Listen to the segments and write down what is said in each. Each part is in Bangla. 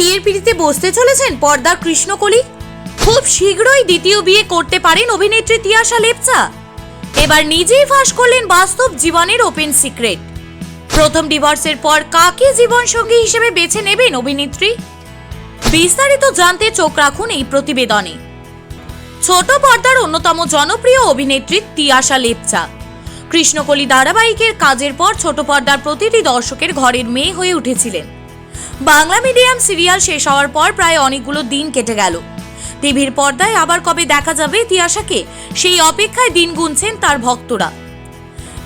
বিয়ের পিড়িতে বসতে চলেছেন পর্দার কৃষ্ণকলি? খুব শীঘ্রই দ্বিতীয় বিয়ে করতে পারেন অভিনেত্রী তিয়াশা লেপচা। এবার নিজেই ফাঁস করলেন বাস্তব জীবনের ওপেন সিক্রেট। প্রথম ডিভোর্সের পর কাকে জীবনসঙ্গী হিসেবে বেছে নেবেন অভিনেত্রী? বিস্তারিত জানতে চোখ রাখুন এই প্রতিবেদনে। ছোট পর্দার অন্যতম জনপ্রিয় অভিনেত্রী তিয়াশা লেপচা। কৃষ্ণকলি ধারাবাহিকের কাজের পর ছোট পর্দার প্রতিটি দর্শকের ঘরের মেয়ে হয়ে উঠেছিলেন। বাংলা মিডিয়াম সিরিয়াল শেষ হওয়ার পর প্রায় অনেকগুলো দিন কেটে গেল। টিভির পর্দায় আবার কবে দেখা যাবে তিয়াশাকে সেই অপেক্ষায় দিন গুনছেন তার ভক্তরা।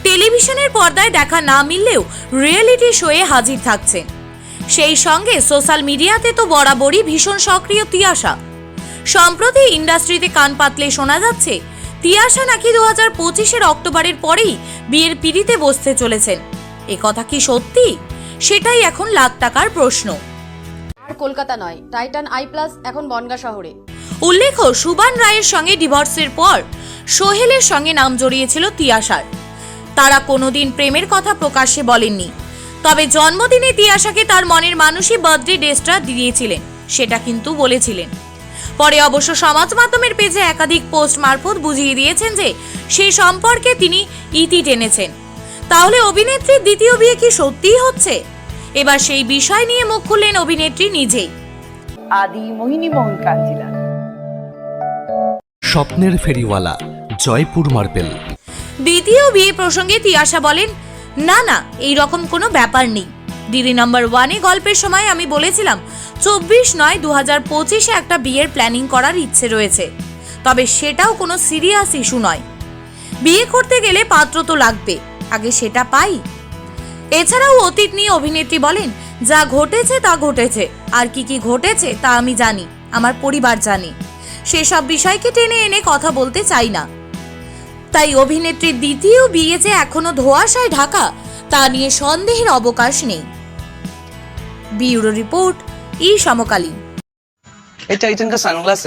টেলিভিশনের পর্দায় দেখা না মিললেও রিয়েলিটি শোয়ে হাজির থাকছেন। সেই সঙ্গে সোশ্যাল মিডিয়াতে তো বরাবরই ভীষণ সক্রিয় তিয়াশা। সম্প্রতি ইন্ডাস্ট্রিতে কান পাতলে শোনা যাচ্ছে, তিয়াশা নাকি দু হাজার পঁচিশের অক্টোবরের পরেই বিয়ের পিড়িতে বসতে চলেছেন। এ কথা কি সত্যি? সেটাই এখন লাখ টাকার প্রশ্ন। আর কলকাতা নয় টাইটান আই প্লাস এখন বনগা শহরে। উল্লেখ্য সুবান রায়ের সঙ্গে ডিভোর্সের পর সোহেলের সঙ্গে নাম জড়িয়েছিল তিয়াশার। তারা কোনোদিন প্রেমের কথা প্রকাশ্যে বলেননি। তবে জন্মদিনে তিয়াশাকে তার মনের মানুষই বার্থডে ডেসটা দিয়েছিলেন সেটা কিন্তু বলেছিলেন। পরে অবশ্য সমাজ মাধ্যমের পেজে একাধিক পোস্ট মারফত বুঝিয়ে দিয়েছেন যে সেই সম্পর্কে তিনি ইতি টেনেছেন। তাহলে অভিনেত্রীর দ্বিতীয় বিয়ে কি সত্যিই হচ্ছে? এবার সেই বিষয় নিয়ে মুখ খুললেন অভিনেত্রী নিজেই। আদি মোহিনী মোহন কাঞ্জিলা স্বপ্নের ফেরিওয়ালা জয়পুর মার্বেল। দ্বিতীয় বিয়ে প্রসঙ্গে তিয়াশা বলেন না না এই রকম কোনো ব্যাপার নেই। দিদি নাম্বার ওয়ানে গল্পের সময় আমি বলেছিলাম চব্বিশ নয় দু হাজার পঁচিশে একটা বিয়ের প্ল্যানিং করার ইচ্ছে রয়েছে। তবে সেটাও কোনো সিরিয়াস ইস্যু নয়। বিয়ে করতে গেলে পাত্র তো লাগবে। আগে সেটা পাই। এছাড়াও অতীত নিয়ে অভিনেত্রী বলেন, যা ঘটেছে তা ঘটেছে। আর কি কি ঘটেছে তা আমি জানি, আমার পরিবার জানে। সেসব বিষয়কে টেনে এনে কথা বলতে চাই না। তাই অভিনেত্রীর দ্বিতীয় বিয়ে যে এখনও ধোয়াশায় ঢাকা, তা নিয়ে সন্দেহের অবকাশ নেই। বিউরো রিপোর্ট, ই সমকালীন। এটা চাইছেন সানগ্লাস